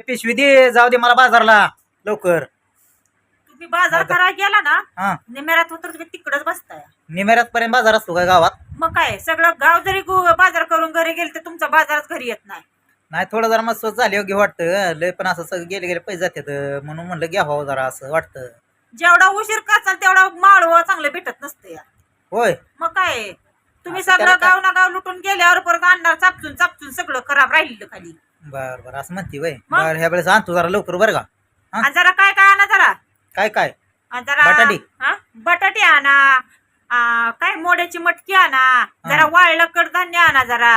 पिशवी दे जाऊ दे मला बाजारला लवकर. तुम्ही बाजार करायला गेला ना हा. निमेऱ्यात होतं तुम्ही तिकडच बसताय. निमेऱ्यात पर्यंत बाजार असतो काय गावात? मग काय सगळं गाव जरी गु- बाजार करून घरी गेले तर तुमचा बाजारच घरी येत नाही. नाही थोडं जरा मस्त झाले योग्य वाटतं. लय पण असं सगळं गेले गेले पैसे जातात. म्हणून म्हणलं घ्यावं जरा असं वाटतं. जेवढा उशीर करचाल तेवढा माळव चांगलं भेटत नसते या. होय. मग काय तुम्ही आता त्याला सगळं काय- गाव ना गाव लुटून गेल्यावर परत आणणार चापचून चापचून सगळं खराब राहिलेलं खाली. बर बर. असं म्हणते वय. मग? बर ह्या वेळेस आणतो जरा लवकर बरं का. हा? आणि जरा काय काय आणा जरा? काय काय? आणि जरा बटाटे? हा? बटाटे आणा. आ, काय मोड्याची मटकी आणा. जरा वाळलं कडधान्य आणा जरा.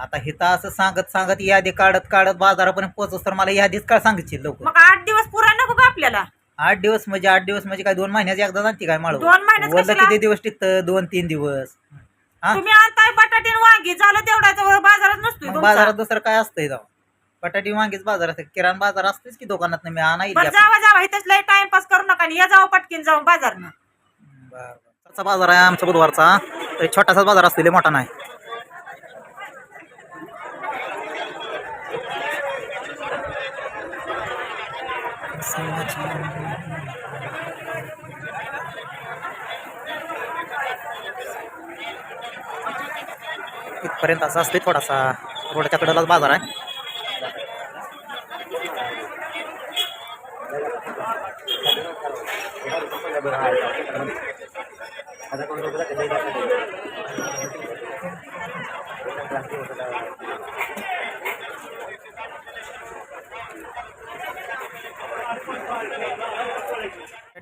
आता हिथं असं सांगत सांगत यादी काढत काढत बाजारापर्यंत पोहोचस तर मला यादीच काय सांगितली लवकर. मग आठ दिवस पुरा नको का आपल्याला? आठ दिवस म्हणजे आठ दिवस म्हणजे काय दोन महिन्याची एकदा जाणती काय माळव? दोन महिन्यात वरलं कशाला? किती दिवस टिकतं? दोन तीन दिवस. हा? तुम्ही आणताय बटाटे बाजारात तुमचा. बाजारात दुसरं काय असतंय जाऊ बटाटी वांगीच बाजार असते किराणा बाजार असतेच की दुकानात मी आणा बरं जावा जावा. इथंच लय टाइमपास करू नका आणि या जावा पटकीन जाऊन बाजार चा बाजार आहे आमचा बुधवारचा. तरी छोटासाच बाजार असतो लय मोठा नाही. इथपर्यंत असं असते थोडासा. रोडच्या कडेलाच बाजार आहे.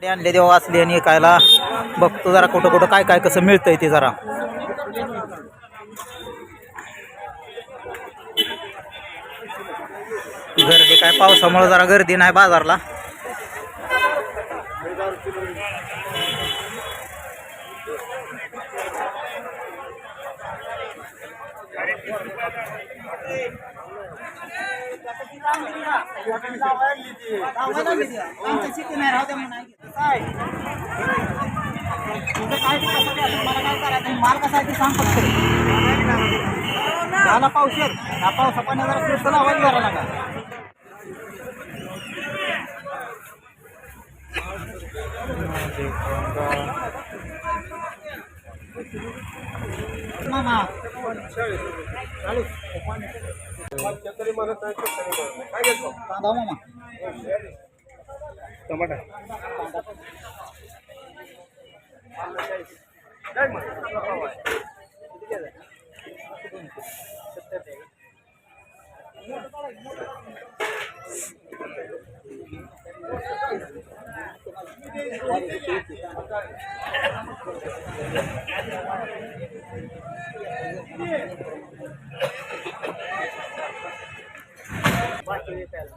आणले देवा असली आणि कायला बघतो जरा कुठं कुठं काय काय कसं मिळतंय ते जरा. गर्दी काय? पावसामुळे जरा गर्दी नाही बाजारला. झाला पावसात हा पावसा पाण्याचा फिरत लावायला जरा नका. मामा कांदा मामा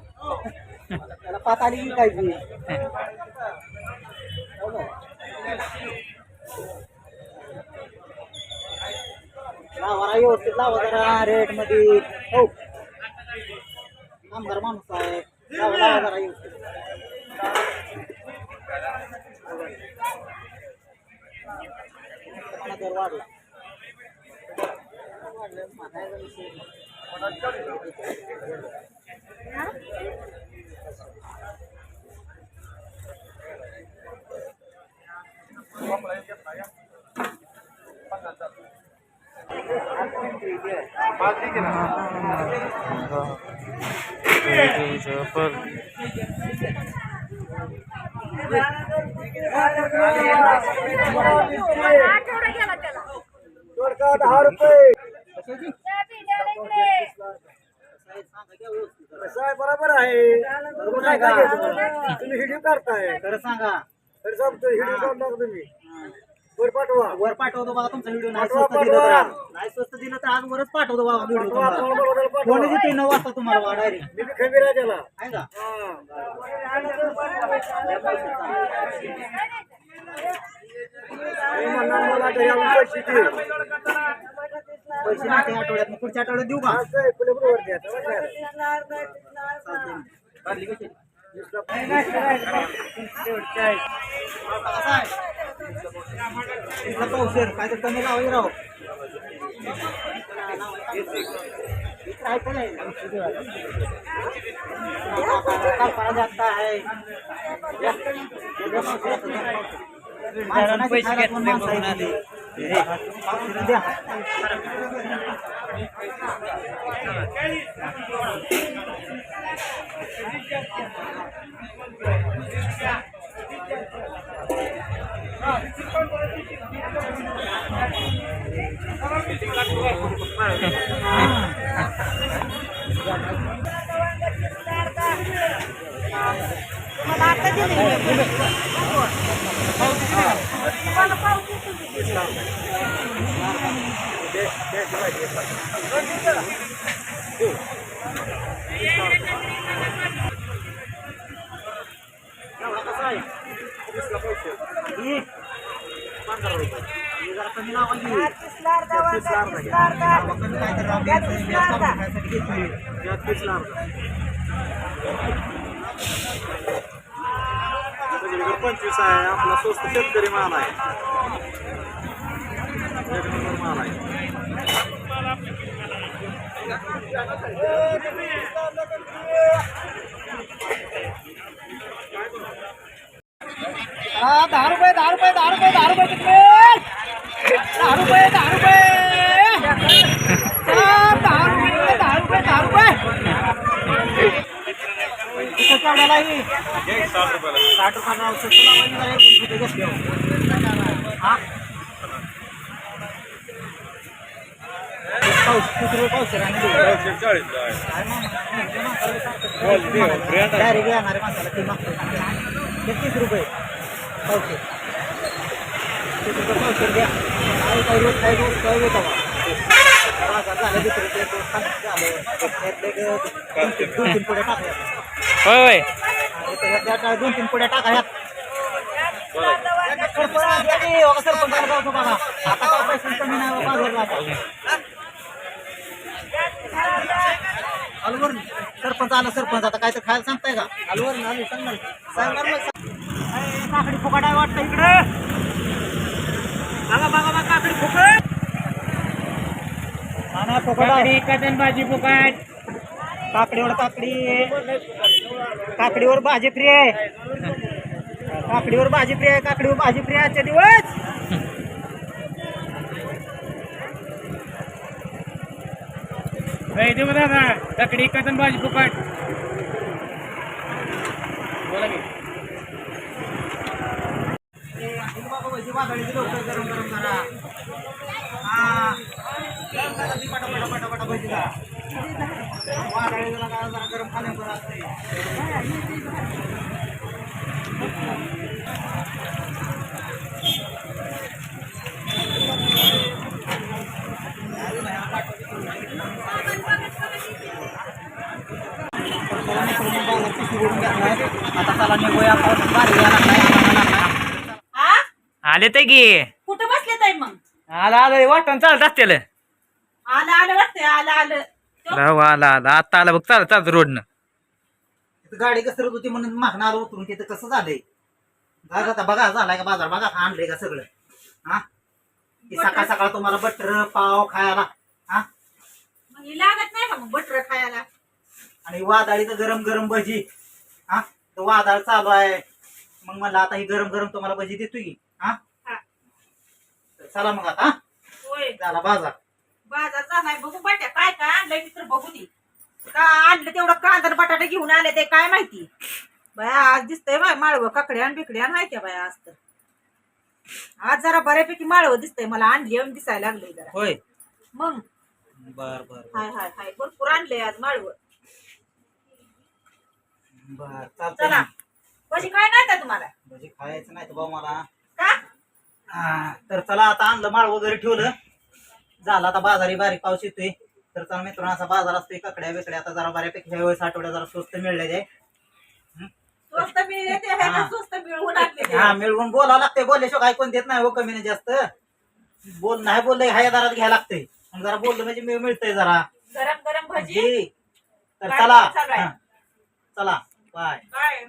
त्याला पात आली की काय हो लावा व्यवस्थित लावा जरा रेटमध्ये. हो. कामगार माणूस आहे. लावा लावा जरा व्यवस्थित मला दर वाढला. वाढलं, विषय नाही. बरोबर आहे बरोबर आहे? तुम्ही व्हिडिओ करताय खरं सांगा तर सांगतो व्हिडिओ काढणार तुम्ही वर पाठवा वर पाठवतो बघा तुमचा व्हिडिओ नाही स्वस्त दिलं तर. आज. नाही स्वस्त दिलं तर आज वरच पाठवतो बघा व्हिडिओ पाठवा, तुम्हाला पाठवा, पाठवा, कोणी पाठवा. देते नऊ वाजता तुम्हाला डायरेक्ट मी बी खंबीर आहे त्याला आहे का मी म्हणणार मला घरी आणून पैसे दे पैसे नाही त्या आठवड्यात मग पुढच्या आठवड्यात देऊ का असं आहे, पुढे बरोबर द्या. त्याला काय? चालतंय. काढली कशी? काय? कसं आहे? इथलं पावशेर काय तर कमी लावायचं राव इथं आहे का नाही? जाता है माणसांना पैसे खायला कोण घेतले माणसं बघून पंचवीस आहे आपला स्वस्त शेतकरी माल आहे. एक नंबर माल आहे हा, दहा रुपये दहा रुपये दहा रुपये दहा रुपये किती दहा रुपये दहा रुपये चला, दहा रुपये दहा रुपये दहा रुपये किती केवढ्याला ही? साठ रुपयाला औषध तुला म्हणजे जरा एक दोन रुपये घेतले. हा? पाऊस किती रुपये पाऊस आहे ते? डायरेक्ट येणारे माणसाला ते मागतो तीस रुपये पावशे तीस रुपये पावशे द्या काही काही रोज काही रोज काही रोज बाजार झालं दुसरं झालं दोन तीन- पुढे टाकायला होय होय दोन तीन पुढे टाकायला सरपंच का आता पैसे कमी नाही सरपंच आला सरपंच आता काय तर खायला सांगताय का अलवर सांगणार सांगणार काकडी फुकट आहे वाटतं इकडे बघा बघा बघा काकडी फुकट फुकट भाजी फुकट काकडीवर काकडी. काकडीवर भाजी फ्री आहे. काकडीवर भाजी फ्री आहे काकडीवर भाजी फ्री आहे आजचे दिवस. ककडी कदन भाजी फुकट. बोला की ए, आणि बाबा भजी वादळीची लवकर गरम गरम करा हा करा ती पटा पटा पटा पटा भजी करा वादळी जरा जरा जरा गरम खाण्याचं बरं असते आता चला निघूया पाऊस बाहेर यायला लागलाय, आम्हाला लागलाय. हा आले ते की. कुठं बसले ताई मग? आला आलं वाटण चालत असतील. आलं आलं वाटतंय आलं आलं. तो- आला आला आता आला बघ चालत चालत रोडनं. तिथं गाडी घसरत होती म्हणून मागणं आलो उतरून तिथं कसं झालंय? बघा आता बघा झालाय का बाजार? बघा आणलंय का सगळं? हा? की सकाळ सकाळ तुम्हाला बटर पाव खायला हा? मग ही लागत नाही का मग बटर खायला? आणि वादळीचं गरम गरम भजी हा? तर वादळ चालू आहे. मग म्हणलं आता ही गरम गरम तुम्हाला भजी देतो की हा? हा. तर चला मग आता हा? होय. झाला बाजार. बाजार झालाय बघू बाट्या काय काय आणलंय मित्र बघू दे. का आणलं तेवढं कांदा आणि बटाटे घेऊन आले ते काय माहिती? बाया आज दिसतंय बाय माळवं काकड्यान बिकड्यान माहिती बाया आज तर. आज जरा बऱ्यापैकी माळवं दिसतंय मला आणली आणि दिसायला लागलंय जरा. होय. मग? बर बर हाय हाय हाय. भरपूर आणलंय आज माळवं. बर चला. चालतंय कशी काय नाही का तुम्हाला? भजी खायचं नाही तर मला. का? हा, तर चला आता आणलं माळ वगैरे ठेवलं. झालं आता बाजारी बारीक पाऊस येतोय. तर चला मित्रांनो असा बाजार असतोय ककड्या बिकड्या. आता जरा बऱ्यापैकी ह्या वेळेस आठवड्या जरा स्वस्त मिळले आहे स्वस्त मिळते हे. स्वस्त मिळवून आणले हा मिळवून बोलावं लागतंय बोलल्याशिवाय काय कोण देत नाही हो कमी नाही जास्त. बोल नाही बोललं ह्या दारात घ्यायला लागतंय. मग जरा बोललं म्हणजे मिळ- मिळतंय जरा. गरम गरम भजी. जी. तर चला. चालू आहे? हा. चला. बाय. काय